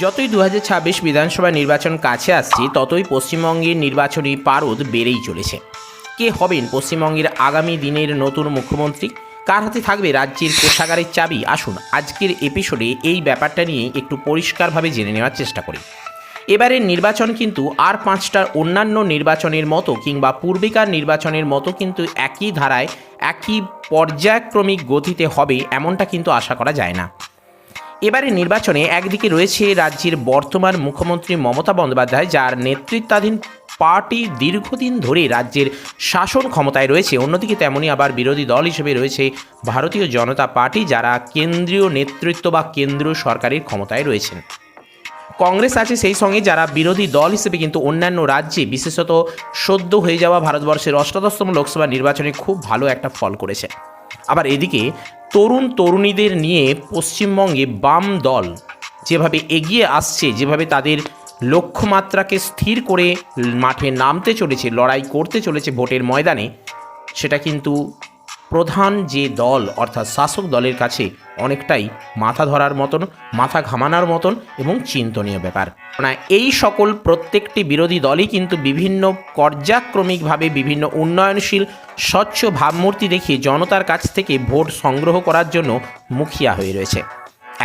যতই দু হাজার ছাব্বিশ বিধানসভা নির্বাচন কাছে আসছে, ততই পশ্চিমবঙ্গের নির্বাচনী পারদ বেড়েই চলেছে। কে হবেন পশ্চিমবঙ্গের আগামী দিনের নতুন মুখ্যমন্ত্রী? কার হাতে থাকবে রাজ্যের কোষাগারের চাবি? আসুন, আজকের এপিসোডে এই ব্যাপারটা নিয়ে একটু পরিষ্কারভাবে জেনে নেওয়ার চেষ্টা করি। এবারের নির্বাচন কিন্তু আর পাঁচটার অন্যান্য নির্বাচনের মতো কিংবা পূর্বেকার নির্বাচনের মতো কিন্তু একই ধারায় একই পর্যায়ক্রমিক গতিতে হবে এমনটা কিন্তু আশা করা যায় না। এবারে নির্বাচনে একদিকে রয়েছে রাজ্যের বর্তমান মুখ্যমন্ত্রী মমতা বন্দ্যোপাধ্যায়, যার নেতৃত্বাধীন পার্টি দীর্ঘদিন ধরে রাজ্যের শাসন ক্ষমতায় রয়েছে। অন্যদিকে তেমনি আবার বিরোধী দল হিসেবে রয়েছে ভারতীয় জনতা পার্টি, যারা কেন্দ্রীয় নেতৃত্ব বা কেন্দ্রীয় সরকারের ক্ষমতায় রয়েছেন। কংগ্রেস আছে সেই সঙ্গে, যারা বিরোধী দল হিসেবে কিন্তু অন্যান্য রাজ্যে বিশেষত সদ্য হয়ে যাওয়া ভারতবর্ষের অষ্টাদশতম লোকসভা নির্বাচনে খুব ভালো একটা ফল করেছে। আবার এদিকে তরুণ তরুণীদের নিয়ে পশ্চিমবঙ্গে বাম দল যেভাবে এগিয়ে আসছে, যেভাবে তাদের লক্ষ্যমাত্রাকে স্থির করে মাঠে নামতে চলেছে, লড়াই করতে চলেছে ভোটের ময়দানে, সেটা কিন্তু প্রধান যে দল, অর্থাৎ শাসক দলের কাছে অনেকটাই মাথা ধরার মতন, মাথা ঘামানোর মতন এবং চিন্তনীয় ব্যাপার। না, এই সকল প্রত্যেকটি বিরোধী দলই কিন্তু বিভিন্ন পর্যায়ক্রমিকভাবে বিভিন্ন উন্নয়নশীল, স্বচ্ছ ভাবমূর্তি দেখিয়ে জনতার কাছ থেকে ভোট সংগ্রহ করার জন্য মুখিয়া হয়ে রয়েছে।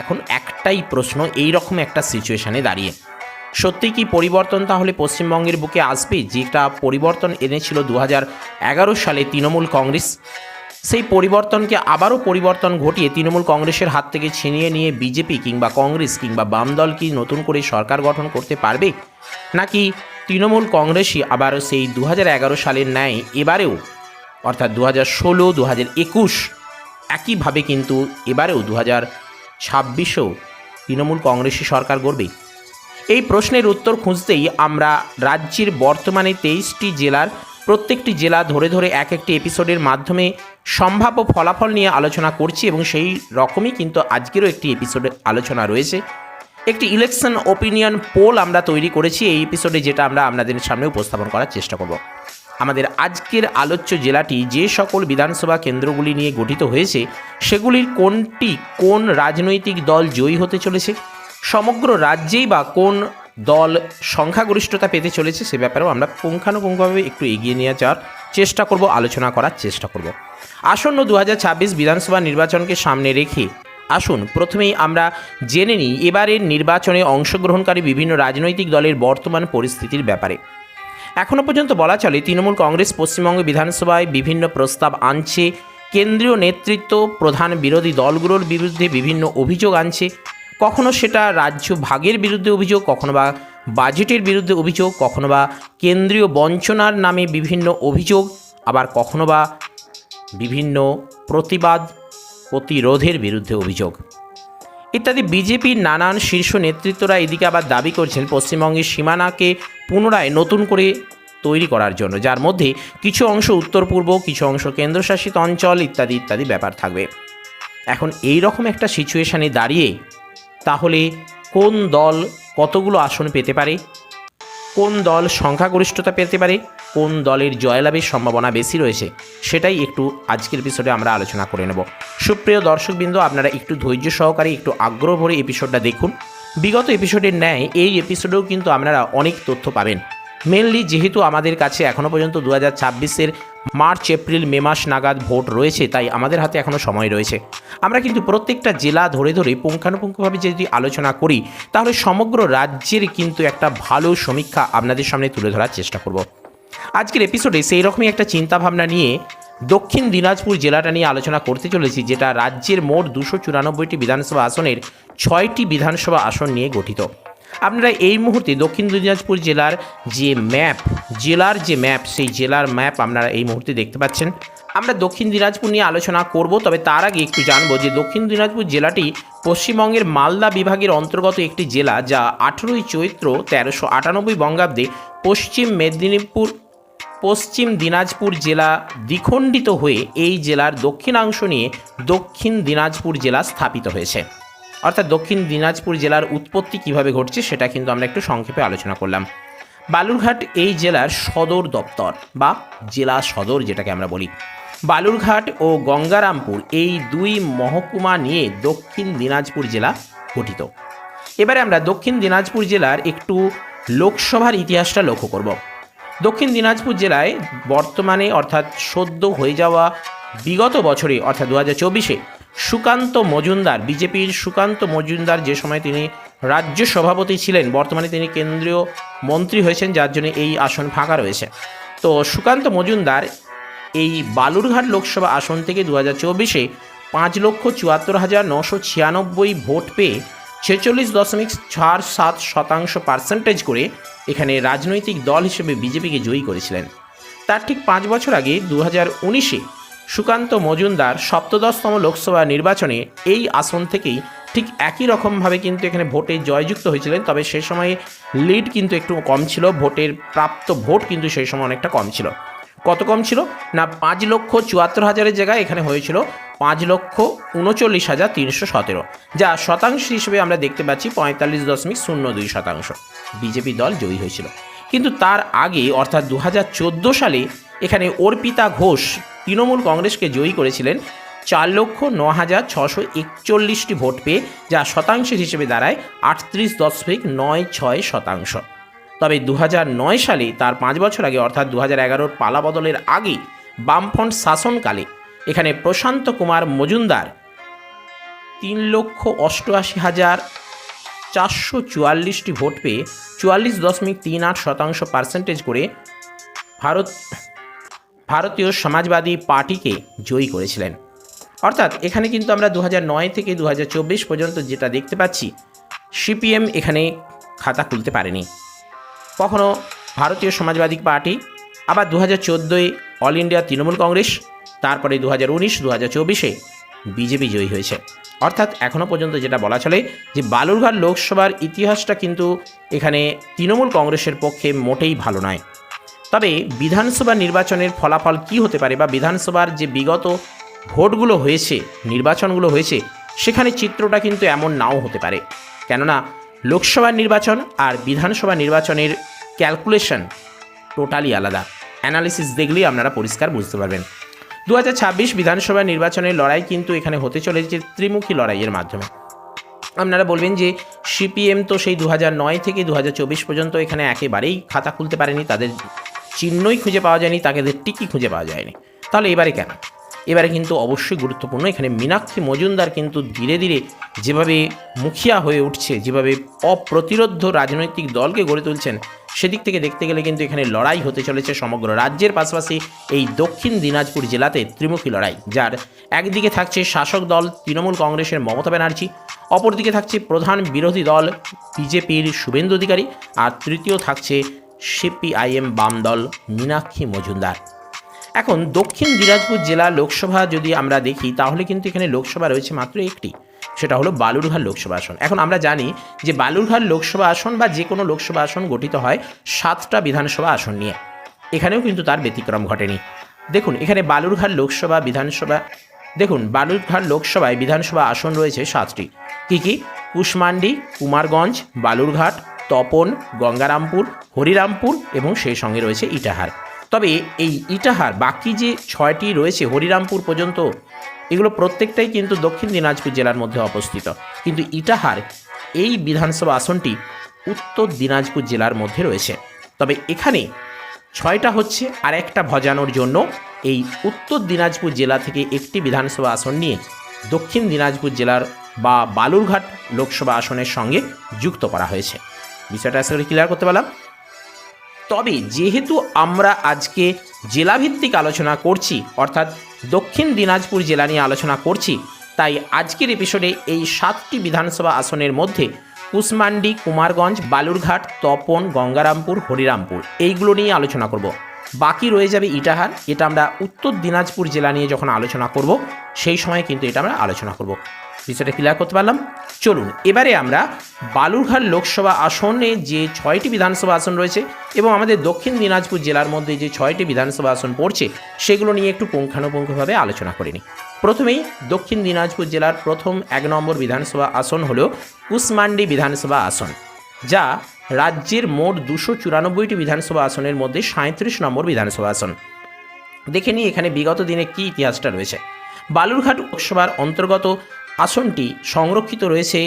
এখন একটাই প্রশ্ন এই রকম একটা সিচুয়েশানে দাঁড়িয়ে। সত্যি কি পরিবর্তন তাহলে পশ্চিমবঙ্গের বুকে আসবে, যেটা পরিবর্তন এনেছিল দু সালে তৃণমূল কংগ্রেস? সেই পরিবর্তনকে আবারও পরিবর্তন ঘটিয়ে তৃণমূল কংগ্রেসের হাত থেকে ছিনিয়ে নিয়ে বিজেপি কিংবা কংগ্রেস কিংবা বাম দল কি নতুন করে সরকার গঠন করতে পারবে? নাকি তৃণমূল কংগ্রেসই আবার সেই দু হাজার এগারো সালের ন্যায় এবারেও, অর্থাৎ দু হাজার ষোলো দু হাজার একুশ, একইভাবে কিন্তু এবারেও দু হাজার ছাব্বিশেও তৃণমূল কংগ্রেসই সরকার গড়বে? এই প্রশ্নের উত্তর খুঁজতেই আমরা রাজ্যের বর্তমানে তেইশটি জেলার প্রত্যেকটি জেলা ধরে ধরে এক একটি এপিসোডের মাধ্যমে সম্ভাব্য ফলাফল নিয়ে আলোচনা করছি এবং সেই রকমই কিন্তু আজকেরও একটি এপিসোডে আলোচনা রয়েছে। একটি ইলেকশন ওপিনিয়ন পোল আমরা তৈরি করেছি। এই এপিসোডে যেটা আমরা আপনাদের সামনে উপস্থাপন করার চেষ্টা করব। আমাদের আজকের আলোচ্য জেলাটি যে সকল বিধানসভা কেন্দ্রগুলি নিয়ে গঠিত হয়েছে, সেগুলির কোনটি কোন রাজনৈতিক দল জয়ী হতে চলেছে, সমগ্র রাজ্যেই বা কোন দল সংখ্যাগরিষ্ঠতা পেতে চলেছে সে ব্যাপারেও আমরা পুঙ্খানুপুঙ্খভাবে একটু এগিয়ে নিয়ে যাওয়ার চেষ্টা করব, আলোচনা করার চেষ্টা করব। আসন্ন দু হাজার ছাব্বিশ বিধানসভা নির্বাচনকে সামনে রেখে আসুন, প্রথমেই আমরা জেনে নিই, এবারের নির্বাচনে অংশগ্রহণকারী বিভিন্ন রাজনৈতিক দলের বর্তমান পরিস্থিতির ব্যাপারে। এখনও পর্যন্ত বলা চলে, তৃণমূল কংগ্রেস পশ্চিমবঙ্গ বিধানসভায় বিভিন্ন প্রস্তাব আনছে, কেন্দ্রীয় নেতৃত্ব, প্রধান বিরোধী দলগুলোর বিরুদ্ধে বিভিন্ন অভিযোগ আনছে। কখনো সেটা রাজ্য ভাগের বিরুদ্ধে অভিযোগ, কখনো বা বাজেটের বিরুদ্ধে অভিযোগ, কখনো বা কেন্দ্রীয় বঞ্চনার নামে বিভিন্ন অভিযোগ, আবার কখনো বা বিভিন্ন প্রতিবাদ প্রতিরোধের বিরুদ্ধে অভিযোগ। ইত্যাদি বিজেপির নানান শীর্ষ নেতৃত্বরা এদিকে আবার দাবি করছেন, পশ্চিমবঙ্গের সীমানাকে পুনরায় নতুন করে তৈরি করার জন্য, যার মধ্যে কিছু অংশ উত্তর পূর্ব, কিছু অংশ কেন্দ্রশাসিত অঞ্চল ইত্যাদি ইত্যাদি ব্যাপার থাকবে। এখন এই রকম একটা সিচুয়েশানে দাঁড়িয়ে তাহলে কোন দল কতগুলো আসন পেতে পারে? কোন দল সংখ্যাগরিষ্ঠতা পেতে পারে? কোন দলের জয়লাভের সম্ভাবনা বেশি রয়েছে? সেটাই একটু আজকের এপিসোডে আমরা আলোচনা করে নেব। সুপ্রিয় দর্শকবৃন্দ, আপনারা একটু ধৈর্য সহকারে, একটু আগ্রহ ভরে এপিসোডটা দেখুন। বিগত এপিসোডের ন্যায় এই এপিসোডেও কিন্তু আপনারা অনেক তথ্য পাবেন। মেনলি যেহেতু আমাদের কাছে এখনও পর্যন্ত দু হাজার ছাব্বিশের মার্চ, এপ্রিল, মে মাস নাগাদ ভোট রয়েছে, তাই আমাদের হাতে এখনও সময় রয়েছে। আমরা কিন্তু প্রত্যেকটা জেলা ধরে ধরে পুঙ্খানুপুঙ্খভাবে যদি আলোচনা করি, তাহলে সমগ্র রাজ্যের কিন্তু একটা ভালো সমীক্ষা আপনাদের সামনে তুলে ধরার চেষ্টা করব। আজকের এপিসোডে সেই রকমই একটা চিন্তাভাবনা নিয়ে দক্ষিণ দিনাজপুর জেলাটা নিয়ে আলোচনা করতে চলেছি, যেটা রাজ্যের মোট দুশো চুরানব্বইটি বিধানসভা আসনের ছয়টি বিধানসভা আসন নিয়ে গঠিত। আপনারা এই মুহূর্তে দক্ষিণ দিনাজপুর জেলার যে ম্যাপ, জেলার যে ম্যাপ, সেই জেলার ম্যাপ আপনারা এই মুহূর্তে দেখতে পাচ্ছেন। আমরা দক্ষিণ দিনাজপুর নিয়ে আলোচনা করব, তবে তার আগে একটু জানব যে দক্ষিণ দিনাজপুর জেলাটি পশ্চিমবঙ্গের মালদা বিভাগের অন্তর্গত একটি জেলা যা আঠেরোই চৈত্র তেরোশো আটানব্বই বঙ্গাব্দে পশ্চিম মেদিনীপুর, পশ্চিম দিনাজপুর জেলা দ্বিখণ্ডিত হয়ে এই জেলার দক্ষিণাংশ নিয়ে দক্ষিণ দিনাজপুর জেলা স্থাপিত হয়েছে। অর্থাৎ দক্ষিণ দিনাজপুর জেলার উৎপত্তি কীভাবে ঘটছে সেটা কিন্তু আমরা একটু সংক্ষেপে আলোচনা করলাম। বালুরঘাট এই জেলার সদর দপ্তর বা জেলা সদর যেটাকে আমরা বলি। বালুরঘাট ও গঙ্গারামপুর এই দুই মহকুমা নিয়ে দক্ষিণ দিনাজপুর জেলা গঠিত। এবারে আমরা দক্ষিণ দিনাজপুর জেলার একটু লোকসভার ইতিহাসটা লক্ষ্য করব। দক্ষিণ দিনাজপুর জেলায় বর্তমানে অর্থাৎ সদ্য হয়ে যাওয়া বিগত বছরে অর্থাৎ দু হাজার চব্বিশে সুকান্ত মজুমদার, বিজেপির সুকান্ত মজুমদার যে সময় তিনি রাজ্য সভাপতি ছিলেন, বর্তমানে তিনি কেন্দ্রীয় মন্ত্রী হয়েছেন, যার জন্য এই আসন ফাঁকা রয়েছে। তো সুকান্ত মজুমদার এই বালুরঘাট লোকসভা আসন থেকে দু হাজার চব্বিশে পাঁচ লক্ষ চুয়াত্তর হাজার নশো ছিয়ানব্বই ভোট পেয়ে ছেচল্লিশ দশমিক চার সাত শতাংশ পার্সেন্টেজ করে এখানে রাজনৈতিক দল হিসেবে বিজেপিকে জয়ী করেছিলেন। তার ঠিক পাঁচ বছর আগে দু হাজার উনিশে সুকান্ত মজুমদার সপ্তদশতম লোকসভা নির্বাচনে এই আসন থেকেই ঠিক একই রকমভাবে কিন্তু এখানে ভোটে জয়যুক্ত হয়েছিলেন, তবে সে সময়ে লিড কিন্তু একটু কম ছিল, ভোটের প্রাপ্ত ভোট কিন্তু সেই সময় অনেকটা কম ছিল। কত কম ছিল? না, পাঁচ লক্ষ চুয়াত্তর হাজারের জায়গায় এখানে হয়েছিল পাঁচ লক্ষ উনচল্লিশ হাজার তিনশো সতেরো, যা শতাংশ হিসেবে আমরা দেখতে পাচ্ছি পঁয়তাল্লিশ দশমিক শূন্য দুই শতাংশ। বিজেপি দল জয়ী হয়েছিল। কিন্তু তার আগে, অর্থাৎ দু হাজার চোদ্দ সালে, এখানে অর্পিতা ঘোষ তৃণমূল কংগ্রেসকে জয়ী করেছিলেন। চার লক্ষ ন হাজার ছশো একচল্লিশটি ভোট পেয়ে, যা শতাংশের হিসেবে দাঁড়ায় আটত্রিশ দশমিক নয় ছয় শতাংশ। তবে দু নয় সালে, তার পাঁচ বছর আগে, অর্থাৎ দু হাজার এগারোর পালা বদলের আগে, বামফ্রন্ট শাসনকালে, এখানে প্রশান্ত কুমার মজুমদার তিন লক্ষ অষ্টআশি হাজার চারশো চুয়াল্লিশটি ভোট পেয়ে চুয়াল্লিশ দশমিক তিন আট শতাংশ পার্সেন্টেজ করে ভারত, ভারতীয় সমাজবাদী পার্টিকে জয়ী করেছিলেন। অর্থাৎ এখানে কিন্তু আমরা দু নয় থেকে দু হাজার চব্বিশ পর্যন্ত যেটা দেখতে পাচ্ছি, সিপিএম এখানে খাতা খুলতে পারেনি। কখনো ভারতীয় সমাজবাদী পার্টি, আবার দু হাজার চোদ্দোয় অল ইন্ডিয়া তৃণমূল কংগ্রেস, তারপরে দু হাজার উনিশ দু হাজার চব্বিশে বিজেপি জয়ী হয়েছে। অর্থাৎ এখনও পর্যন্ত যেটা বলা চলে যে বালুরঘাট লোকসভার ইতিহাসটা কিন্তু এখানে তৃণমূল কংগ্রেসের পক্ষে মোটেই ভালো নয়। তবে বিধানসভা নির্বাচনের ফলাফল কি হতে পারে বা বিধানসভার যে বিগত ভোটগুলো হয়েছে, নির্বাচনগুলো হয়েছে, সেখানে চিত্রটা কিন্তু এমন নাও হতে পারে। কেননা লোকসভা নির্বাচন আর বিধানসভা নির্বাচনের ক্যালকুলেশন টোটালি আলাদা। অ্যানালিসিস দেখলেই আপনারা পরিষ্কার বুঝতে পারবেন। দু হাজার ছাব্বিশ বিধানসভা নির্বাচনের লড়াই কিন্তু এখানে হতে চলেছে ত্রিমুখী লড়াইয়ের মাধ্যমে। আপনারা বলবেন যে সিপিএম তো সেই দু নয় থেকে দু হাজার চব্বিশ পর্যন্ত এখানে একেবারেই খাতা খুলতে পারেনি, তাদের চিহ্নই খুঁজে পাওয়া যায়নি তাদের টিকি খুঁজে পাওয়া যায়নি। তাহলে এবারে কেন? এবারে কিন্তু অবশ্যই গুরুত্বপূর্ণ, এখানে মীনাক্ষী মজুমদার কিন্তু ধীরে ধীরে যেভাবে মুখিয়া হয়ে উঠছে, যেভাবে অপ্রতিরোধ রাজনৈতিক দলকে গড়ে তুলছেন সেদিক থেকে দেখতে গেলে কিন্তু এখানে লড়াই হতে চলেছে সমগ্র রাজ্যের পাশাপাশি এই দক্ষিণ দিনাজপুর জেলাতে ত্রিমুখী লড়াই, যার একদিকে থাকছে শাসক দল তৃণমূল কংগ্রেসের মমতা ব্যানার্জি, অপরদিকে থাকছে প্রধান বিরোধী দল বিজেপির শুভেন্দু অধিকারী, আর তৃতীয় থাকছে সিপিআইএম বাম দল মীনাক্ষী মজুমদার। এখন দক্ষিণ দিনাজপুর জেলা লোকসভা যদি আমরা দেখি, তাহলে কিন্তু এখানে লোকসভা রয়েছে মাত্র একটি। সেটা হলো বালুরঘাট লোকসভা আসন। এখন আমরা জানি যে বালুরঘাট লোকসভা আসন বা যে কোনো লোকসভা আসন গঠিত হয় সাতটা বিধানসভা আসন নিয়ে। এখানেও কিন্তু তার ব্যতিক্রম ঘটেনি। দেখুন, এখানে বালুরঘাট লোকসভা, বিধানসভা, দেখুন, বালুরঘাট লোকসভায় বিধানসভা আসন রয়েছে সাতটি। কী কী? কুশমান্ডি, কুমারগঞ্জ, বালুরঘাট, তপন, গঙ্গারামপুর, হরিরামপুর এবং সেই সঙ্গে রয়েছে ইটাহার। তবে এই ইটাহার বাকি যে ছয়টি রয়েছে হরিরামপুর পর্যন্ত এগুলো প্রত্যেকটাই কিন্তু দক্ষিণ দিনাজপুর জেলার মধ্যে অবস্থিত। কিন্তু ইটাহার, এই বিধানসভা আসনটি উত্তর দিনাজপুর জেলার মধ্যে রয়েছে। তবে এখানে ছয়টা হচ্ছে আর একটা ভজানোর জন্য এই উত্তর দিনাজপুর জেলা থেকে একটি বিধানসভা আসন নিয়ে দক্ষিণ দিনাজপুর জেলার বা বালুরঘাট লোকসভা আসনের সঙ্গে যুক্ত করা হয়েছে। বিষয়টা আসলে ক্লিয়ার করতে পারলাম? তবে যেহেতু আমরা আজকে জেলাভিত্তিক আলোচনা করছি, অর্থাৎ দক্ষিণ দিনাজপুর জেলা নিয়ে আলোচনা করছি। তাই আজকের এপিসোডে এই সাতটি বিধানসভা আসনের মধ্যে কুসমান্ডি কুমারগঞ্জ, বালুরঘাট, তপন, গঙ্গারামপুর, হরিরামপুর এইগুলো নিয়ে আলোচনা করব। বাকি রয়ে যাবে ইটাহার, এটা আমরা উত্তর দিনাজপুর জেলা নিয়ে যখন আলোচনা করব, সেই সময় কিন্তু এটা আমরা আলোচনা করব। বিষয়টা ক্লিয়ার করতে পারলাম। চলুন, এবারে আমরা বালুরঘাট লোকসভা আসনে যে ছয়টি বিধানসভা আসন রয়েছে এবং আমাদের দক্ষিণ দিনাজপুর জেলার মধ্যে যে ছয়টি বিধানসভা আসন পড়ছে, সেগুলো নিয়ে একটু পুঙ্খানুপুঙ্খভাবে আলোচনা করে নিই। প্রথমেই দক্ষিণ দিনাজপুর জেলার প্রথম এক নম্বর বিধানসভা আসন হল কুসমান্ডি বিধানসভা আসন, যা রাজ্যের মোট দুশো চুরানব্বইটি বিধানসভা আসনের মধ্যে সাঁত্রিশ নম্বর বিধানসভা আসন। দেখে নিই এখানে বিগত দিনে কী ইতিহাসটা রয়েছে। বালুরঘাট লোকসভার অন্তর্গত আসনটি সংরক্ষিত রয়েছে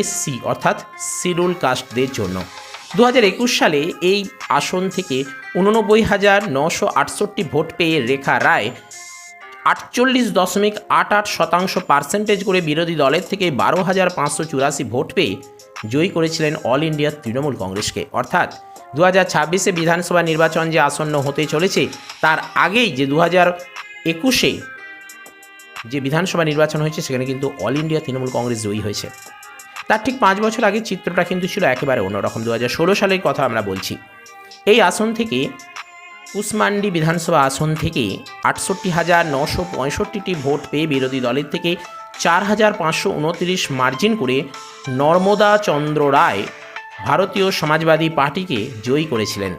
এসসি, অর্থাৎ শিডিউল কাস্টদের জন্য। দু হাজার একুশ সালে এই আসন থেকে উননব্বই হাজার নশো আটষট্টি ভোট পেয়ে রেখা রায় আটচল্লিশ দশমিক আট আট শতাংশ পার্সেন্টেজ করে বিরোধী দলের থেকে বারো হাজার পাঁচশো চুরাশি ভোট পেয়ে জয়ী করেছিলেন অল ইন্ডিয়া তৃণমূল কংগ্রেসকে। অর্থাৎ দু হাজার ছাব্বিশে বিধানসভা নির্বাচন যে আসন্ন হতে চলেছে, তার আগেই যে দু হাজার একুশে যে বিধানসভা নির্বাচন হয়েছে, সেখানে কিন্তু অল ইন্ডিয়া তৃণমূল কংগ্রেস জয়ী হয়েছে। তার ঠিক পাঁচ বছর আগে চিত্রটা কিন্তু ছিল একেবারে অন্যরকম। দু হাজার ষোলো সালের কথা আমরা বলছি। এই আসন থেকে, কুসমান্ডি বিধানসভা আসন থেকে আটষট্টি হাজার নশো পঁয়ষট্টিটি ভোট পেয়ে বিরোধী দলের থেকে চার হাজার পাঁচশো উনত্রিশ মার্জিন করে নর্মদা চন্দ্র রায় ভারতীয় সমাজবাদী পার্টিকে জয়ী করেছিলেন।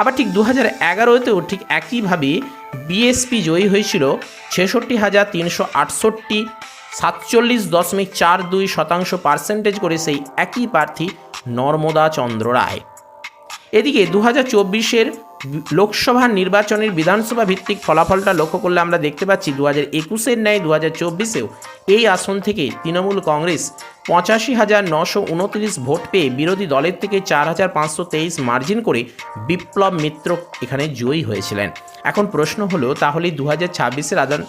আবার ঠিক দু হাজার এগারোতেও ঠিক একইভাবে বিএসপি জয়ী হয়েছিল ছেষট্টি হাজার তিনশো আটষট্টি, সাতচল্লিশ দশমিক চার দুই শতাংশ পার্সেন্টেজ করে সেই একই প্রার্থী নর্মদা চন্দ্র রায়। এদিকে দু হাজার চব্বিশের লোকসভা নির্বাচনের বিধানসভা ভিত্তিক ফলাফলটা লক্ষ্য করলে আমরা দেখতে পাচ্ছি দু হাজার একুশের ন্যায় দু হাজার চব্বিশেও এই আসন থেকে তৃণমূল কংগ্রেস পঁচাশি হাজার নশো উনত্রিশ ভোট পেয়ে বিরোধী দলের থেকে চার হাজার পাঁচশো তেইশ মার্জিন করে বিপ্লব মিত্র এখানে জয়ী হয়েছিলেন। এখন প্রশ্ন হলো, তাহলে দু হাজার ছাব্বিশের আদান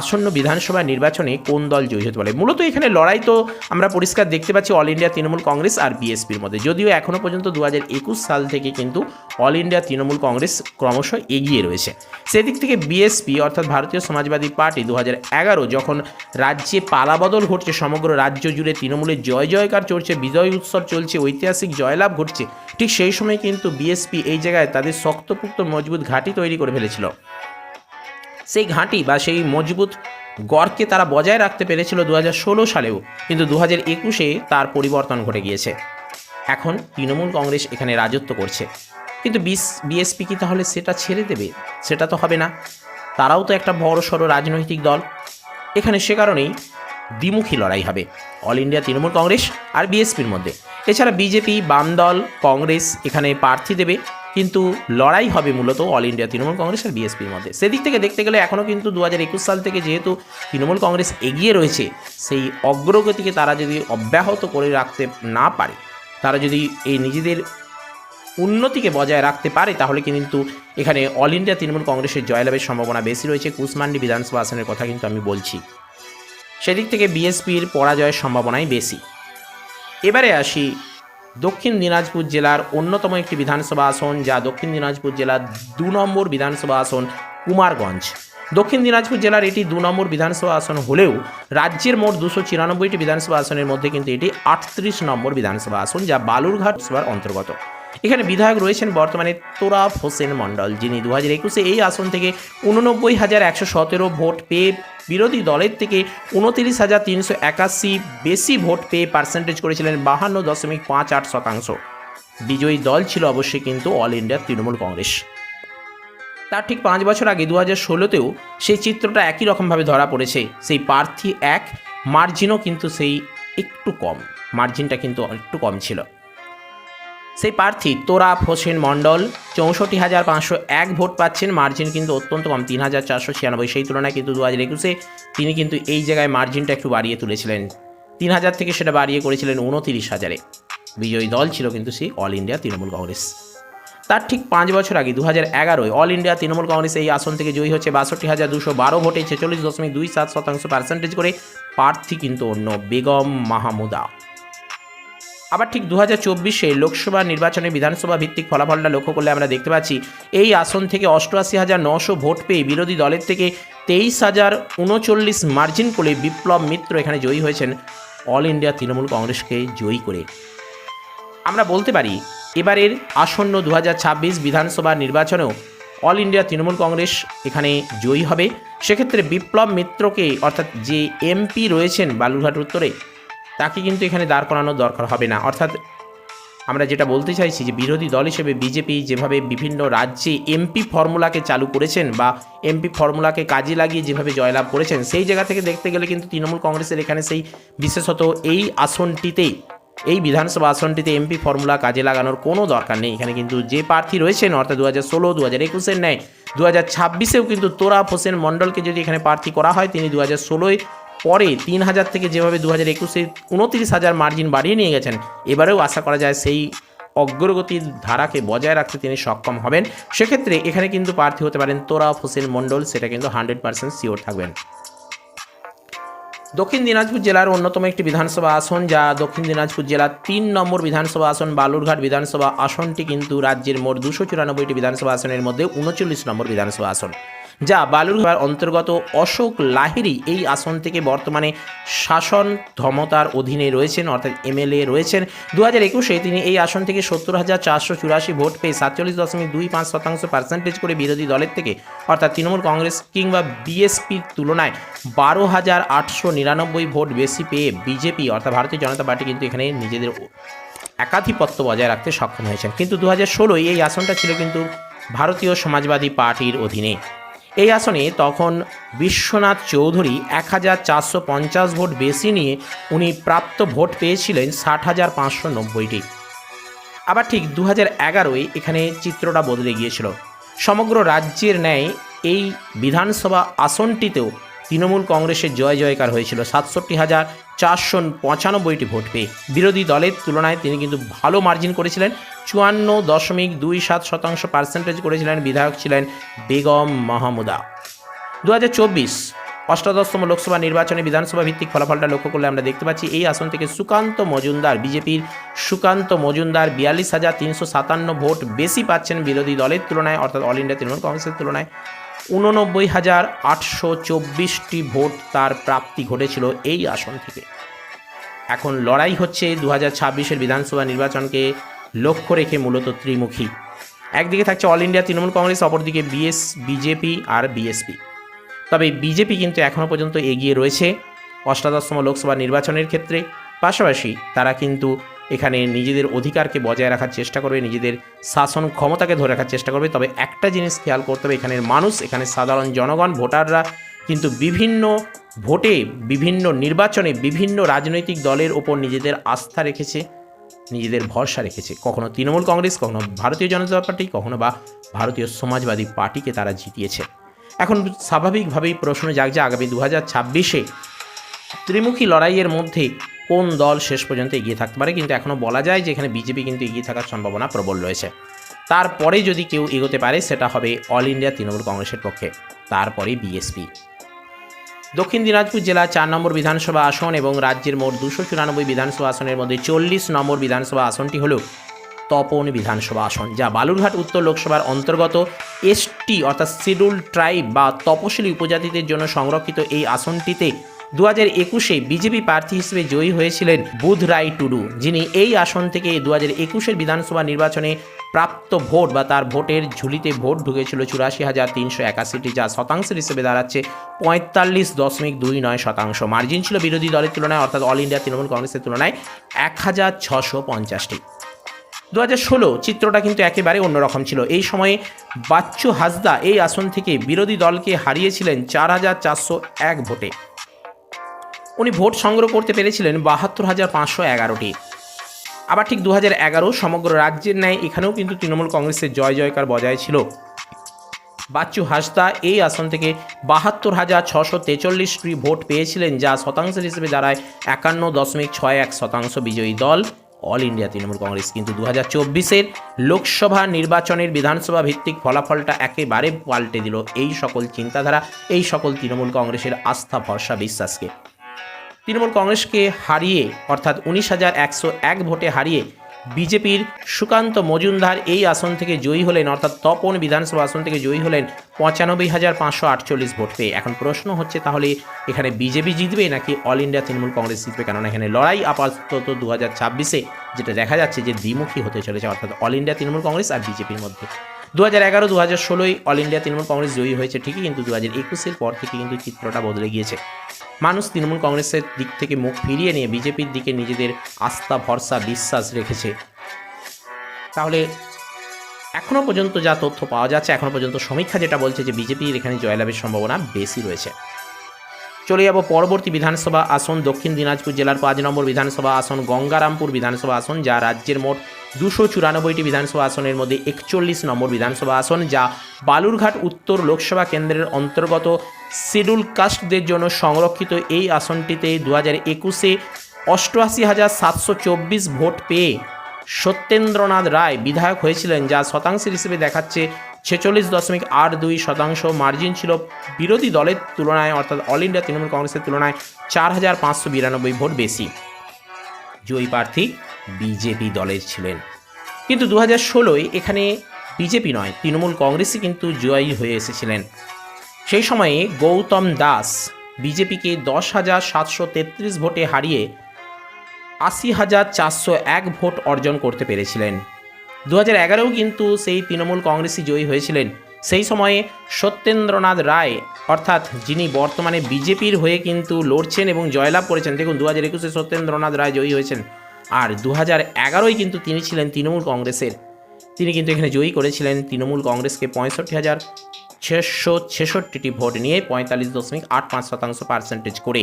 আসন্ন বিধানসভা নির্বাচনে কোন দল জয়ী হতে পারে? মূলত এখানে লড়াই তো আমরা পরিষ্কার দেখতে পাচ্ছি অল ইন্ডিয়া তৃণমূল কংগ্রেস আর বিএসপির মধ্যে। যদিও এখনও পর্যন্ত দু হাজার একুশ সাল থেকে কিন্তু অল ইন্ডিয়া তৃণমূল কংগ্রেস ক্রমশ এগিয়ে রয়েছে। সেদিক থেকে বিএসপি, অর্থাৎ ভারতীয় সমাজবাদী পার্টি দু হাজার এগারো, যখন রাজ্যে পালাবদল ঘটছে, সমগ্র রাজ্য জুড়ে তৃণমূলের জয় জয়কার চলছে, বিজয় উৎসব চলছে, ঐতিহাসিক জয়লাভ ঘটছে, ঠিক সেই সময় কিন্তু বিএসপি এই জায়গায় তাদের শক্তপুক্ত মজবুত ঘাঁটি তৈরি করে ফেলেছিল। সেই ঘাঁটি বা সেই মজবুত গড়কে তারা বজায় রাখতে পেরেছিল দু হাজার ষোলো সালেও। কিন্তু দু একুশে তার পরিবর্তন ঘটে গিয়েছে। এখন তৃণমূল কংগ্রেস এখানে রাজত্ব করছে। কিন্তু বিস, বিএসপি কি তাহলে সেটা ছেড়ে দেবে? সেটা তো হবে না। তারাও তো একটা বড় সড়ো রাজনৈতিক দল। এখানে সে কারণেই দ্বিমুখী লড়াই হবে অল ইন্ডিয়া তৃণমূল কংগ্রেস আর বিএসপির মধ্যে। এছাড়া বিজেপি বাম দল কংগ্রেস এখানে প্রার্থী দেবে। কিন্তু লড়াই হবে মূলত অল ইন্ডিয়া তৃণমূল কংগ্রেস আর বিএসপির মধ্যে। সেদিক থেকে দেখতে গেলে এখনও কিন্তু দু হাজার একুশ সাল থেকে যেহেতু তৃণমূল কংগ্রেস এগিয়ে রয়েছে, সেই অগ্রগতিকে তারা যদি অব্যাহত করে রাখতে না পারে, তারা যদি এই নিজেদের উন্নতিকে বজায় রাখতে পারে, তাহলে কিন্তু এখানে অল ইন্ডিয়া তৃণমূল কংগ্রেসের জয়লাভের সম্ভাবনা বেশি রয়েছে। কুসমান্ডি বিধানসভা আসনের কথা কিন্তু আমি বলছি। সেদিক থেকে বিএসপির পরাজয়ের সম্ভাবনাই বেশি। এবারে আসি দক্ষিণ দিনাজপুর জেলার অন্যতম একটি বিধানসভা আসন, যা দক্ষিণ দিনাজপুর জেলার দু নম্বর বিধানসভা আসন, কুমারগঞ্জ। দক্ষিণ দিনাজপুর জেলার এটি দু নম্বর বিধানসভা আসন হলেও রাজ্যের মোট দুশো চিরানব্বইটি বিধানসভা আসনের মধ্যে কিন্তু এটি আটত্রিশ নম্বর বিধানসভা আসন, যা বালুরঘাট সভার অন্তর্গত। এখানে বিধায়ক রয়েছেন বর্তমানে তোরাফ হোসেন মণ্ডল, যিনি দু হাজার একুশে এই আসন থেকে উননব্বই হাজার একশো সতেরো ভোট পেয়ে বিরোধী দলের থেকে উনতিরিশ হাজার তিনশো একাশি বেশি ভোট পেয়ে পার্সেন্টেজ করেছিলেন বাহান্ন দশমিক পাঁচ আট শতাংশ। বিজয়ী দল ছিল অবশ্যই কিন্তু অল ইন্ডিয়া তৃণমূল কংগ্রেস। তার ঠিক পাঁচ বছর আগে দু হাজার ষোলোতেও সেই চিত্রটা একই রকমভাবে ধরা পড়েছে। সেই প্রার্থী এক মার্জিনও কিন্তু সেই একটু কম মার্জিনটা কিন্তু একটু কম ছিল। সেই প্রার্থী তোরাফ হোসেন মণ্ডল, চৌষট্টি হাজার পাঁচশো এক ভোট পাচ্ছেন মার্জিন কিন্তু অত্যন্ত কম, তিন হাজার চারশো ছিয়ানব্বই। সেই তুলনায় কিন্তু দু হাজার একুশে তিনি কিন্তু এই জায়গায় মার্জিনটা একটু বাড়িয়ে তুলেছিলেন। তিন হাজার থেকে সেটা বাড়িয়ে করেছিলেন উনতিরিশ হাজারে। বিজয়ী দল ছিল কিন্তু সেই অল ইন্ডিয়া তৃণমূল কংগ্রেস। তার ঠিক পাঁচ বছর আগে, দু হাজার এগারোয় অল ইন্ডিয়া তৃণমূল কংগ্রেস এই আসন থেকে জয়ী হচ্ছে বাষট্টি হাজার দুশো বারো ভোটে, ছেচল্লিশ দশমিক দুই সাত শতাংশ পার্সেন্টেজ করে। প্রার্থী কিন্তু অন্য বেগম মাহমুদা। আবার ঠিক দু হাজার চব্বিশে লোকসভা নির্বাচনে বিধানসভা ভিত্তিক ফলাফলটা লক্ষ্য করলে আমরা দেখতে পাচ্ছি, এই আসন থেকে অষ্টআশি হাজার নশো ভোট পেয়ে বিরোধী দলের থেকে তেইশ হাজার উনচল্লিশ মার্জিন করে বিপ্লব মিত্র এখানে জয়ী হয়েছেন। অল ইন্ডিয়া তৃণমূল কংগ্রেসকে জয়ী করে। আমরা বলতে পারি, এবারের আসন্ন দু হাজার ছাব্বিশ বিধানসভা নির্বাচনেও অল ইন্ডিয়া তৃণমূল কংগ্রেস এখানে জয়ী হবে। সেক্ষেত্রে বিপ্লব মিত্রকে, অর্থাৎ যে এমপি রয়েছেন বালুরঘাট উত্তরে তাকে কিন্তু এখানে দাঁড় করানোর দরকার হবে না। অর্থাৎ আমরা যেটা বলতে চাইছি যে বিরোধী দল হিসেবে বিজেপি যেভাবে বিভিন্ন রাজ্যে এমপি ফর্মুলাকে চালু করেছেন বা এমপি ফর্মুলাকে কাজে লাগিয়ে যেভাবে জয়লাভ করেছেন, সেই জায়গা থেকে দেখতে গেলে কিন্তু তৃণমূল কংগ্রেসের এখানে সেই বিশেষত এই আসনটিতেই এই বিধানসভা আসনটিতে এমপি ফর্মুলা কাজে লাগানোর কোনো দরকার নেই। এখানে কিন্তু যে প্রার্থী রয়েছেন, অর্থাৎ দু হাজার ষোলো দু হাজার একুশের ন্যায় দু হাজার ছাব্বিশেও কিন্তু তোরাফ হোসেন মণ্ডলকে যদি এখানে প্রার্থী করা হয়, তিনি দু হাজার ষোলোয় পরে তিন হাজার থেকে যেভাবে দু হাজার একুশে উনত্রিশ হাজার মার্জিন বাড়িয়ে নিয়ে গেছেন, এবারেও আশা করা যায় সেই অগ্রগতির ধারাকে বজায় রাখতে তিনি সক্ষম হবেন। সেক্ষেত্রে এখানে কিন্তু প্রার্থী হতে পারেন তোরাফ হোসেন মণ্ডল, সেটা কিন্তু হান্ড্রেড পার্সেন্ট শিওর থাকবেন। দক্ষিণ দিনাজপুর জেলার অন্যতম একটি বিধানসভা আসন, যা দক্ষিণ দিনাজপুর জেলার তিন নম্বর বিধানসভা আসন, বালুরঘাট বিধানসভা আসনটি কিন্তু রাজ্যের মোট দুশো চুরানব্বইটি বিধানসভা আসনের মধ্যে উনচল্লিশ নম্বর বিধানসভা আসন। যা বালুরঘাট অন্তর্গত অশোক লাহিরি এই আসন থেকে বর্তমানে শাসন ক্ষমতার অধীনে রয়েছেন, অর্থাৎ এমএলএ রয়েছেন। দু হাজার একুশে তিনি এই আসন থেকে সত্তর হাজার চারশো চুরাশি ভোট পেয়ে সাতচল্লিশ দশমিক দুই পাঁচ শতাংশ পার্সেন্টেজ করে বিরোধী দলের থেকে, অর্থাৎ তৃণমূল কংগ্রেস কিংবা বিএসপির তুলনায় বারো হাজার আটশো নিরানব্বই ভোট বেশি পেয়ে বিজেপি, অর্থাৎ ভারতীয় জনতা পার্টি কিন্তু এখানে নিজেদের একাধিপত্য বজায় রাখতে সক্ষম হয়েছেন। কিন্তু দু হাজার ষোলোয় এই আসনটা ছিল কিন্তু ভারতীয় সমাজবাদী পার্টির অধীনে। এই আসনে তখন বিশ্বনাথ চৌধুরী এক হাজার চারশো পঞ্চাশ ভোট বেশি নিয়ে উনি প্রাপ্ত ভোট পেয়েছিলেন ষাট হাজার পাঁচশো নব্বইটি। আবার ঠিক দু হাজার এগারোয় এখানে চিত্রটা বদলে গিয়েছিল। সমগ্র রাজ্যের ন্যায় এই বিধানসভা আসনটিতেও তৃণমূল কংগ্রেসের জয় জয়কার হয়েছিল। সাতষট্টি হাজার চারশো পঁচানব্বইটি ভোট পেয়ে। বিরোধী দলের তুলনায় তিনি কিন্তু ভালো মার্জিন করেছিলেন। চুয়ান্ন দশমিক দুই সাত শতাংশ পার্সেন্টেজ করেছিলেন বিধায়ক ছিলেন বেগম মাহমুদা। দু হাজার চব্বিশ অষ্টাদশতম লোকসভা নির্বাচনে বিধানসভা ভিত্তিক ফলাফলটা লক্ষ্য করলে আমরা দেখতে পাচ্ছি, এই আসন থেকে সুকান্ত মজুমদার, বিজেপির সুকান্ত মজুমদার বিয়াল্লিশ হাজার তিনশো সাতান্ন ভোট বেশি পাচ্ছেন বিরোধী দলের তুলনায়, অর্থাৎ অল ইন্ডিয়া তৃণমূল কংগ্রেসের তুলনায়। উননব্বই হাজার আটশো চব্বিশটি ভোট তার প্রাপ্তি ঘটেছিল এই আসন থেকে। এখন লড়াই হচ্ছে দু হাজার ছাব্বিশের বিধানসভা নির্বাচনকে লক্ষ্য রেখে মূলত ত্রিমুখী। একদিকে থাকছে অল ইন্ডিয়া তৃণমূল কংগ্রেস, অপরদিকে বিএস, বিজেপি আর বিএসপি। তবে বিজেপি কিন্তু এখনও পর্যন্ত এগিয়ে রয়েছে অষ্টাদশতম লোকসভা নির্বাচনের ক্ষেত্রে। পাশাপাশি তারা কিন্তু এখানে নিজেদের অধিকারকে বজায় রাখার চেষ্টা করবে, নিজেদের শাসন ক্ষমতাকে ধরে রাখার চেষ্টা করবে। তবে একটা জিনিস খেয়াল করতে হবে, এখানের মানুষ, এখানে সাধারণ জনগণ, ভোটাররা কিন্তু বিভিন্ন ভোটে, বিভিন্ন নির্বাচনে বিভিন্ন রাজনৈতিক দলের ওপর নিজেদের আস্থা রেখেছে, নিজেদের ভরসা রেখেছে। কখনো তৃণমূল কংগ্রেস, কখনো ভারতীয় জনতা পার্টি, কখনো বা ভারতীয় সমাজবাদী পার্টিকে তারা জিতিয়েছে। এখন স্বাভাবিকভাবেই প্রশ্ন জাগ যে আগামী দু হাজার ছাব্বিশে ত্রিমুখী লড়াইয়ের মধ্যে কোন দল শেষ পর্যন্ত এগিয়ে থাকতে পারে, কিন্তু এখনও বলা যায় যে এখানে বিজেপি কিন্তু এগিয়ে থাকার সম্ভাবনা প্রবল রয়েছে। তারপরে যদি কেউ এগোতে পারে, সেটা হবে অল ইন্ডিয়া তৃণমূল কংগ্রেসের পক্ষে, তারপরে বিএসপি। দক্ষিণ দিনাজপুর জেলা চার নম্বর বিধানসভা আসন এবং রাজ্যের মোট দুশো চুরানব্বই বিধানসভা আসনের মধ্যে চল্লিশ নম্বর বিধানসভা আসনটি হল তপন বিধানসভা আসন, যা বালুরঘাট উত্তর লোকসভার অন্তর্গত এসটি অর্থাৎ শিডিউল ট্রাইব বা তপশিলি উপজাতিদের জন্য সংরক্ষিত এই আসনটিতে দু হাজার একুশে বিজেপি প্রার্থী হিসেবে জয়ী হয়েছিলেন বুধ রায় টুডু, যিনি এই আসন থেকে দু হাজার একুশের বিধানসভা নির্বাচনে প্রাপ্ত ভোট বা তার ভোটের ঝুলিতে ভোট ঢুকেছিল চুরাশি হাজার তিনশো একাশিটি, যা শতাংশের হিসেবে দাঁড়াচ্ছে পঁয়তাল্লিশ দশমিক দুই নয় শতাংশ। মার্জিন ছিল বিরোধী দলের তুলনায়, অর্থাৎ অল ইন্ডিয়া তৃণমূল কংগ্রেসের তুলনায় এক হাজার ছশো পঞ্চাশটি। দু হাজার ষোলো চিত্রটা কিন্তু একেবারে অন্যরকম ছিল। এই সময়ে বাচ্চু হাসদা এই আসন থেকে বিরোধী দলকে হারিয়েছিলেন চার হাজার চারশো এক ভোটে। উনি ভোট সংগ্রহ করতে পেরেছিলেন বাহাত্তর হাজার পাঁচশো এগারোটি। আবার ঠিক দু হাজার এগারো সমগ্র রাজ্যের ন্যায় এখানেও কিন্তু তৃণমূল কংগ্রেসের জয় জয়কার বজায় ছিল। বাচ্চু হাসদা এই আসন থেকে বাহাত্তর হাজার ছশো তেচল্লিশটি ভোট পেয়েছিলেন, যা শতাংশের হিসেবে দাঁড়ায় একান্ন দশমিক ছয় এক শতাংশ বিজয়ী দল। অল ইন্ডিয়া তৃণমূল কংগ্রেস কিন্তু দু হাজার চব্বিশের লোকসভা নির্বাচনের বিধানসভা ভিত্তিক ফলাফলটা একেবারে পাল্টে দিল এই সকল চিন্তাধারা, এই সকল তৃণমূল কংগ্রেসের আস্থা ভরসা বিশ্বাসকে। তৃণমূল কংগ্রেসকে হারিয়ে, অর্থাৎ উনিশ হাজার একশো এক ভোটে হারিয়ে বিজেপির সুকান্ত মজুমদার এই আসন থেকে জয়ী হলেন, অর্থাৎ তপন বিধানসভা আসন থেকে জয়ী হলেন পঁচানব্বই হাজার পাঁচশো আটচল্লিশ ভোট পেয়ে। এখন প্রশ্ন হচ্ছে তাহলে এখানে বিজেপি জিতবে নাকি অল ইন্ডিয়া তৃণমূল কংগ্রেস জিতবে? কেননা এখানে লড়াই আপাতত দু হাজার ছাব্বিশে, যেটা দেখা যাচ্ছে যে দ্বিমুখী হতে চলেছে, অর্থাৎ অল ইন্ডিয়া তৃণমূল কংগ্রেস আর বিজেপির মধ্যে। দু হাজার এগারো দু হাজার ষোলোই অল ইন্ডিয়া তৃণমূল কংগ্রেস জয়ী হয়েছে ঠিকই, কিন্তু দু হাজার একুশের পর থেকে কিন্তু চিত্রটা বদলে গিয়েছে। মানুষ তৃণমূল কংগ্রেসের দিক থেকে মুখ ফিরিয়ে নিয়ে বিজেপির দিকে নিজেদের আস্থা, ভরসা, বিশ্বাস রেখেছে। তাহলে এখনও পর্যন্ত যা তথ্য পাওয়া যাচ্ছে এখনও পর্যন্ত সমীক্ষা যেটা বলছে যে বিজেপির এখানে জয়লাভের সম্ভাবনা বেশি রয়েছে। চলে যাব পরবর্তী বিধানসভা আসন দক্ষিণ দিনাজপুর জেলার পাঁচ নম্বর বিধানসভা আসন, গঙ্গারামপুর বিধানসভা আসন, যা রাজ্যের মোট দুশো চুরানব্বইটি বিধানসভা আসনের মধ্যে একচল্লিশ নম্বর বিধানসভা আসন, যা বালুরঘাট উত্তর লোকসভা কেন্দ্রের অন্তর্গত শিডিউল কাস্টদের জন্য সংরক্ষিত এই আসনটিতে দু হাজার একুশে অষ্টআশি হাজার সাতশো চব্বিশ ভোট পেয়ে সত্যেন্দ্রনাথ রায় বিধায়ক হয়েছিলেন, যা শতাংশের হিসেবে দেখাচ্ছে ছেচল্লিশ দশমিক আট দুই শতাংশ মার্জিন ছিল। বিরোধী দলের তুলনায়, অর্থাৎ অল ইন্ডিয়া তৃণমূল কংগ্রেসের তুলনায় চার হাজার পাঁচশো বিরানব্বই ভোট বেশি। জয়ী প্রার্থী বিজেপি দলের ছিলেন। কিন্তু দু হাজার ষোলোয় এখানে বিজেপি নয়, তৃণমূল কংগ্রেসই কিন্তু জয়ী হয়ে এসেছিলেন। সেই সময়ে গৌতম দাস বিজেপিকে দশ হাজার সাতশো তেত্রিশ ভোটে হারিয়ে আশি হাজার চারশো এক ভোট অর্জন করতে পেরেছিলেন। দু হাজার এগারোও কিন্তু সেই তৃণমূল কংগ্রেসই জয়ী হয়েছিলেন। সেই সময়ে সত্যেন্দ্রনাথ রায়, অর্থাৎ যিনি বর্তমানে বিজেপির হয়ে কিন্তু লড়ছেন এবং জয়লাভ করেছেন, দেখুন দু হাজার একুশে সত্যেন্দ্রনাথ রায় জয়ী হয়েছেন। আর দু হাজার এগারোয় কিন্তু তিনি ছিলেন তৃণমূল কংগ্রেসের। তিনি কিন্তু এখানে জয়ী করেছিলেন তৃণমূল কংগ্রেসকে পঁয়ষট্টি হাজার ছশো ছেষট্টিটি ভোট নিয়ে পঁয়তাল্লিশ দশমিক আট পাঁচ শতাংশ পার্সেন্টেজ করে।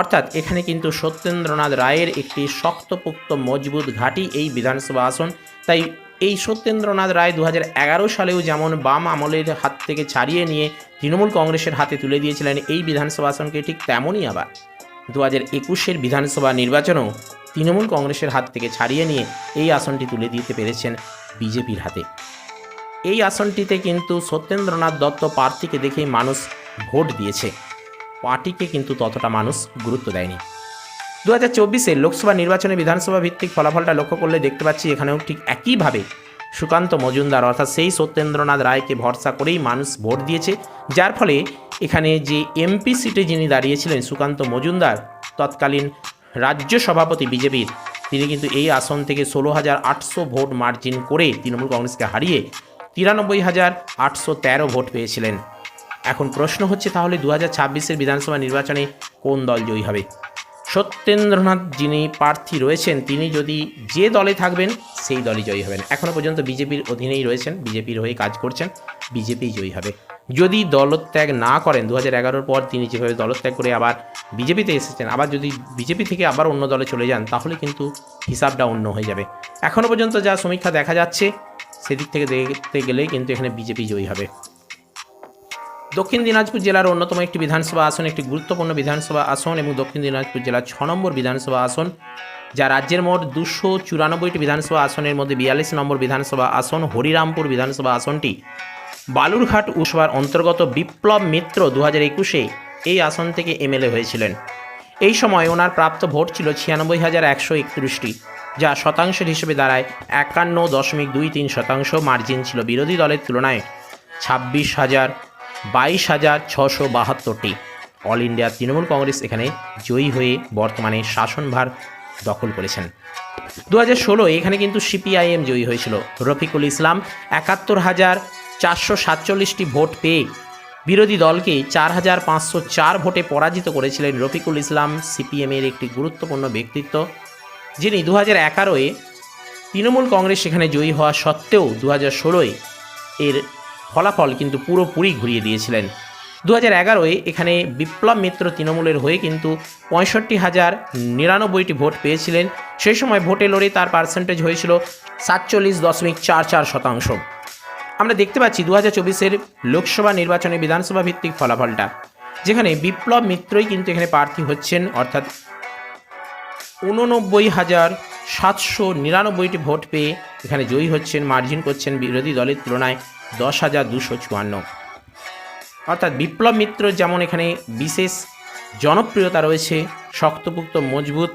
অর্থাৎ এখানে কিন্তু সত্যেন্দ্রনাথ রায়ের একটি শক্তপোক্ত মজবুত ঘাঁটি এই বিধানসভা আসন। তাই এই সত্যেন্দ্রনাথ রায় দু হাজার এগারো সালেও যেমন বাম আমলের হাত থেকে ছাড়িয়ে নিয়ে তৃণমূল কংগ্রেসের হাতে তুলে দিয়েছিলেন এই বিধানসভা আসনকে, ঠিক তেমনই আবার। দু হাজার একুশের বিধানসভা নির্বাচনেও তৃণমূল কংগ্রেসের হাত থেকে ছাড়িয়ে নিয়ে এই আসনটি তুলে দিতে পেরেছেন বিজেপির হাতে। এই আসনটিতে কিন্তু সত্যেন্দ্রনাথ দত্ত প্রার্থীকে দেখেই মানুষ ভোট দিয়েছে। পার্টিকে কিন্তু ততটা মানুষ গুরুত্ব দেয়নি। দু হাজার চব্বিশে লোকসভা নির্বাচনে বিধানসভা ভিত্তিক ফলাফলটা লক্ষ্য করলে দেখতে পাচ্ছি এখানেও ঠিক একইভাবে সুকান্ত মজুমদার, অর্থাৎ সেই সত্যেন্দ্রনাথ রায়কে ভরসা করেই মানুষ ভোট দিয়েছে। যার ফলে এখানে যে এমপি সিটে যিনি দাঁড়িয়েছিলেন সুকান্ত মজুমদার, তৎকালীন রাজ্য সভাপতি বিজেপির, তিনি কিন্তু এই আসন থেকে ষোলো হাজার আটশো ভোট মার্জিন করে তৃণমূল কংগ্রেসকে হারিয়ে তিরানব্বই হাজার আটশো তেরো ভোট পেয়েছিলেন। এখন প্রশ্ন হচ্ছে তাহলে দু হাজার ছাব্বিশের বিধানসভা নির্বাচনে কোন দল জয়ী হবে? সত্যেন্দ্রনাথ যিনি প্রার্থী রয়েছেন, তিনি যদি যে দলে থাকবেন, সেই দলই জয়ী হবেন। এখনও পর্যন্ত বিজেপির অধীনেই রয়েছেন, বিজেপির হয়ে কাজ করছেন বিজেপি জয়ী হবে। যদি দলত্যাগ না করেন দু হাজার পর তিনি যেভাবে দলত্যাগ করে আবার বিজেপিতে এসেছেন, আবার যদি বিজেপি থেকে আবার অন্য দলে চলে যান, তাহলে কিন্তু হিসাবটা অন্য হয়ে যাবে। এখনও পর্যন্ত যা সমীক্ষা দেখা যাচ্ছে, সেদিক থেকে দেখতে গেলে কিন্তু এখানে বিজেপি জয়ী হবে। দক্ষিণ দিনাজপুর জেলার অন্যতম একটি বিধানসভা আসন, একটি গুরুত্বপূর্ণ বিধানসভা আসন এবং দক্ষিণ দিনাজপুর জেলার ছ নম্বর বিধানসভা আসন, যা রাজ্যের মোট দুশো চুরানব্বইটি বিধানসভা আসনের মধ্যে বিয়াল্লিশ নম্বর বিধানসভা আসন, হরিরামপুর বিধানসভা আসনটি। বালুরঘাট উসবার অন্তর্গত বিপ্লব মিত্র দু হাজার একুশে এই আসন থেকে এমএলএ হয়েছিলেন। এই সময় ওনার প্রাপ্ত ভোট ছিল ছিয়ানব্বই হাজার একশো একত্রিশটি, যা শতাংশের হিসেবে দাঁড়ায় একান্ন দশমিক দুই তিন শতাংশ মার্জিন ছিল বিরোধী দলের তুলনায়। ছাব্বিশ হাজার বাইশ হাজার ছশো বাহাত্তরটি। অল ইন্ডিয়া তৃণমূল কংগ্রেস এখানে জয়ী হয়ে বর্তমানে শাসনভার দখল করেছেন। দু হাজার ষোলোয় এখানে কিন্তু সিপিআইএম জয়ী হয়েছিল। রফিকুল ইসলাম একাত্তর হাজার চারশো সাতচল্লিশটি ভোট পেয়ে বিরোধী দলকে চার হাজার পাঁচশো চার ভোটে পরাজিত করেছিলেন রফিকুল ইসলাম সিপিএমের একটি গুরুত্বপূর্ণ ব্যক্তিত্ব, যিনি দু হাজার এগারোয় তৃণমূল কংগ্রেস সেখানে জয়ী হওয়া সত্ত্বেও দু হাজার ষোলোয় এর ফলাফল কিন্তু পুরোপুরি ঘুরিয়ে দিয়েছিলেন। দু হাজার এগারোয় এখানে বিপ্লব মিত্র তৃণমূলের হয়ে কিন্তু পঁয়ষট্টি হাজার নিরানব্বইটি ভোট পেয়েছিলেন। সেই সময় ভোটে লড়ে তার পার্সেন্টেজ হয়েছিল সাতচল্লিশ দশমিক চার চার শতাংশ। আমরা দেখতে পাচ্ছি দু হাজার চব্বিশের লোকসভা নির্বাচনে বিধানসভা ভিত্তিক ফলাফলটা, যেখানে বিপ্লব মিত্রই কিন্তু এখানে প্রার্থী হচ্ছেন, অর্থাৎ উননব্বই হাজার সাতশো নিরানব্বইটি ভোট পেয়ে এখানে জয়ী হচ্ছেন, মার্জিন করছেন বিরোধী দলের তুলনায়। দশ হাজার দুশো চুয়ান্ন। অর্থাৎ বিপ্লব মিত্র যেমন এখানে বিশেষ জনপ্রিয়তা রয়েছে, শক্তপুক্ত, মজবুত,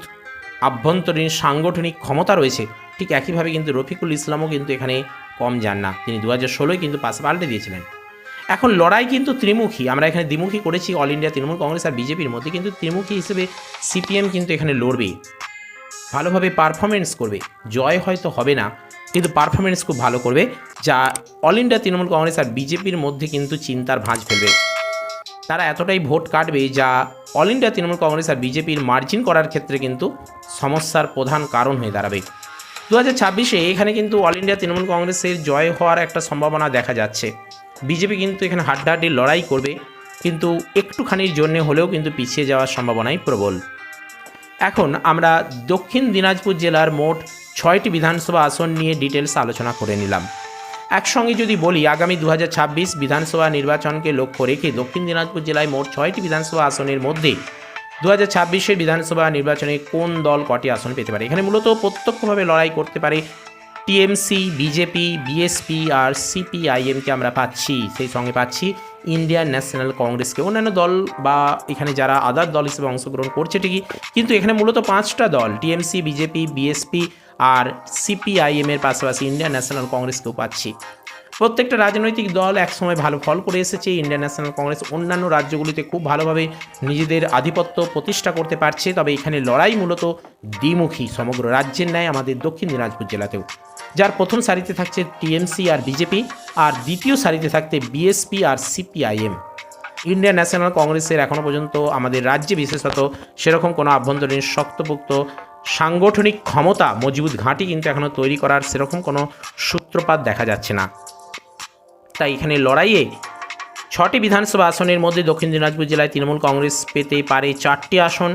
আভ্যন্তরীণ, সাংগঠনিক ক্ষমতা রয়েছে, ঠিক একইভাবে কিন্তু রফিকুল ইসলামও কিন্তু এখানে কম যান না। তিনি দু হাজার ষোলোয় কিন্তু পাশে পাল্টে দিয়েছিলেন। এখন লড়াই কিন্তু ত্রিমুখী, আমরা এখানে দ্বিমুখী করেছি অল ইন্ডিয়া তৃণমূল কংগ্রেস আর বিজেপির মধ্যে, কিন্তু ত্রিমুখী হিসেবে সিপিএম কিন্তু এখানে লড়বে। ভালোভাবে পারফরমেন্স করবে। জয় হয়তো হবে না কিন্তু পারফরমেন্স খুব ভালো করবে, যা অল ইন্ডিয়া তৃণমূল কংগ্রেস আর বিজেপির মধ্যে কিন্তু চিন্তার ভাঁজ ফেলবে। তারা এতটাই ভোট কাটবে যা অল ইন্ডিয়া তৃণমূল কংগ্রেস আর বিজেপির মার্জিন করার ক্ষেত্রে কিন্তু সমস্যার প্রধান কারণ হয়ে দাঁড়াবে। দু হাজার ছাব্বিশে এখানে কিন্তু অল ইন্ডিয়া তৃণমূল কংগ্রেসের জয় হওয়ার একটা সম্ভাবনা দেখা যাচ্ছে। বিজেপি কিন্তু এখানে হাড্ডাহাড্ডি লড়াই করবে, কিন্তু একটুখানির জন্য হলেও কিন্তু পিছিয়ে যাওয়ার সম্ভাবনাই প্রবল। এখন আমরা দক্ষিণ দিনাজপুর জেলার মোট ছয়টি বিধানসভা আসন নিয়ে ডিটেলস আলোচনা করে নিলাম। একসঙ্গে যদি বলি, আগামী দু হাজার ছাব্বিশ বিধানসভা নির্বাচনকে লক্ষ্য রেখে দক্ষিণ দিনাজপুর জেলায় মোট ছয়টি বিধানসভা আসনের মধ্যে দু হাজার বিধানসভা নির্বাচনে কোন দল কটি আসন পেতে পারে? এখানে মূলত প্রত্যক্ষভাবে লড়াই করতে পারে টিএমসি, বিজেপি, বিএসপি আর সিপিআইএমকে আমরা পাচ্ছি, সেই সঙ্গে পাচ্ছি ইন্ডিয়ান ন্যাশনাল কংগ্রেসকে। অন্যান্য দল বা এখানে যারা আদার দল হিসেবে অংশগ্রহণ করছে ঠিকই, কিন্তু এখানে মূলত পাঁচটা দল, টিএমসি, বিজেপি, বিএসপি আর সিপিআইএম এর পাশাপাশি ইন্ডিয়ান ন্যাশনাল কংগ্রেসকেও পাচ্ছি। প্রত্যেকটা রাজনৈতিক দল একসময় ভালো ফল করে এসেছে। ইন্ডিয়ান ন্যাশনাল কংগ্রেস অন্যান্য রাজ্যগুলিতে খুব ভালোভাবে নিজেদের আধিপত্য প্রতিষ্ঠা করতে পারছে। তবে এখানে লড়াই মূলত দ্বিমুখী, সমগ্র রাজ্যের ন্যায়, আমাদের দক্ষিণ দিনাজপুর জেলাতেও। যার প্রথম সারিতে থাকছে টিএমসি আর বিজেপি আর দ্বিতীয় সারিতে থাকতে বিএসপি আর সিপিআইএম ইন্ডিয়ান ন্যাশনাল কংগ্রেসের এখনও পর্যন্ত আমাদের রাজ্যে বিশেষত সেরকম কোনো আভ্যন্তরীণ শক্তপোক্ত সাংগঠনিক ক্ষমতা মজবুত ঘাঁটি কিন্তু এখনও তৈরি করার সেরকম কোনো সূত্রপাত দেখা যাচ্ছে না। তাই এখানে লড়াইয়ে ছটি বিধানসভা আসনের মধ্যে দক্ষিণ দিনাজপুর জেলায় তৃণমূল কংগ্রেস পেতে পারে চারটি আসন।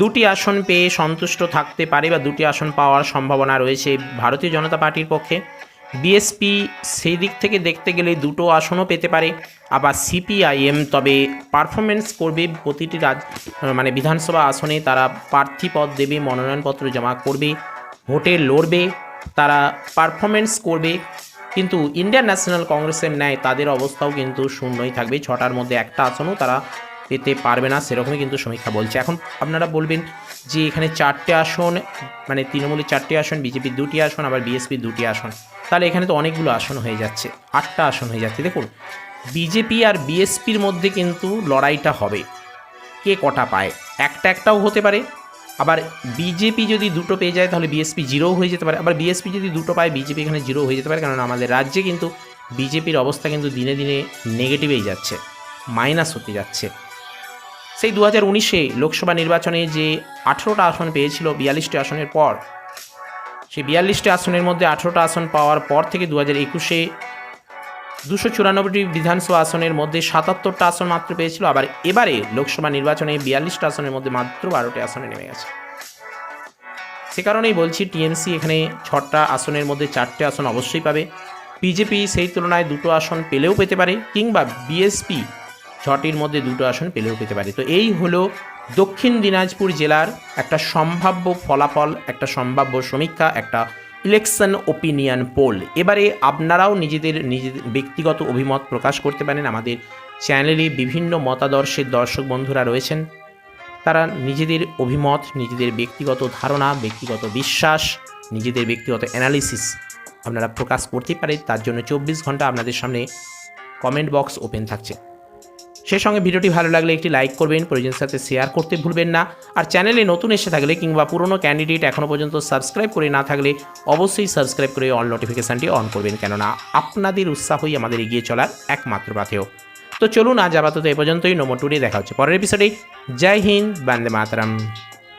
দুটি আসন পেয়ে সন্তুষ্ট থাকতে পারে বা দুটি আসন পাওয়ার সম্ভাবনা রয়েছে ভারতীয় জনতা পার্টির পক্ষে। বিএসপি সেই দিক থেকে দেখতে গেলে দুটো আসনও পেতে পারে, আবার সিপিআইএম তবে পারফরমেন্স করবে প্রতিটি রাজ মানে বিধানসভা আসনে, তারা প্রার্থী পদ দেবে, মনোনয়নপত্র জমা করবে, ভোটে লড়বে, তারা পারফরমেন্স করবে, কিন্তু ইন্ডিয়ান ন্যাশনাল কংগ্রেসের ন্যায় তাদের অবস্থাও কিন্তু শূন্যই থাকবে। ছটার মধ্যে একটা আসনও তারা পেতে পারবে না, সেরকমই কিন্তু সমীক্ষা বলছে। এখন আপনারা বলবেন যে এখানে চারটে আসন মানে তৃণমূলের চারটে আসন, বিজেপির দুটি আসন, আবার বিএসপির দুটি আসন। তাহলে এখানে তো অনেকগুলো আসন হয়ে যাচ্ছে, আটটা আসন হয়ে যাচ্ছে। দেখুন, বিজেপি আর বিএসপির মধ্যে কিন্তু লড়াইটা হবে। কে কটা পায়? একটা একটাও হতে পারে। আবার বিজেপি যদি দুটো পেয়ে যায়, তাহলে বিএসপি জিরো হয়ে যেতে পারে। আবার বিএসপি যদি দুটো পায়, বিজেপি এখানে জিরো হয়ে যেতে পারে। কারণ আমাদের রাজ্যে কিন্তু বিজেপির অবস্থা কিন্তু দিনে দিনে নেগেটিভেই যাচ্ছে, মাইনাস হতে যাচ্ছে। সেই দু হাজার উনিশে লোকসভা নির্বাচনে যে আঠেরোটা আসন পেয়েছিল, বিয়াল্লিশটি আসনের পর সেই বিয়াল্লিশটি আসনের মধ্যে আঠেরোটা আসন পাওয়ার পর থেকে দু হাজার একুশে দুশো চুরানব্বইটি বিধানসভা আসনের মধ্যে সাতাত্তরটা আসন মাত্র পেয়েছিল। আবার এবারে লোকসভা নির্বাচনে বিয়াল্লিশটা আসনের মধ্যে মাত্র বারোটি আসনে নেমে গেছে। সে কারণেই বলছি, টিএমসি এখানে ছটা আসনের মধ্যে চারটে আসন অবশ্যই পাবে। বিজেপি সেই তুলনায় দুটো আসন পেলেও পেতে পারে, কিংবা বিএসপি ছটির মধ্যে দুটো আসন পেলেও পেতে পারে। তো এই হলো দক্ষিণ দিনাজপুর জেলার একটা সম্ভাব্য ফলাফল, একটা সম্ভাব্য সমীক্ষা, একটা ইলেকশন ওপিনিয়ন পোল এবারে আপনারাও নিজেদের নিজেদের ব্যক্তিগত অভিমত প্রকাশ করতে পারেন আমাদের চ্যানেলে বিভিন্ন মতাদর্শের দর্শক বন্ধুরা রয়েছেন। তারা নিজেদের অভিমত, নিজেদের ব্যক্তিগত ধারণা, ব্যক্তিগত বিশ্বাস, নিজেদের ব্যক্তিগত অ্যানালিসিস আপনারা প্রকাশ করতে পারেন তার জন্য চব্বিশ ঘণ্টা আপনাদের সামনে কমেন্ট বক্স ওপেন থাকছে। সেই সঙ্গে ভিডিওটি ভালো লাগলে একটি লাইক করবেন প্রয়োজনের সাথে শেয়ার করতে ভুলবেন না। আর চ্যানেলে নতুন এসে থাকলে কিংবা পুরনো ক্যান্ডিডেট এখনও পর্যন্ত সাবস্ক্রাইব করে না থাকলে অবশ্যই সাবস্ক্রাইব করে অল নোটিফিকেশানটি অন করবেন। কেননা আপনাদের উৎসাহই আমাদের এগিয়ে চলার একমাত্র পাথেয়। তো চলুন আজ আপাতত এ পর্যন্তই। নম্বর টুডে দেখা হচ্ছে পরের এপিসোডে জয় হিন্দ, বন্দে মাতরম।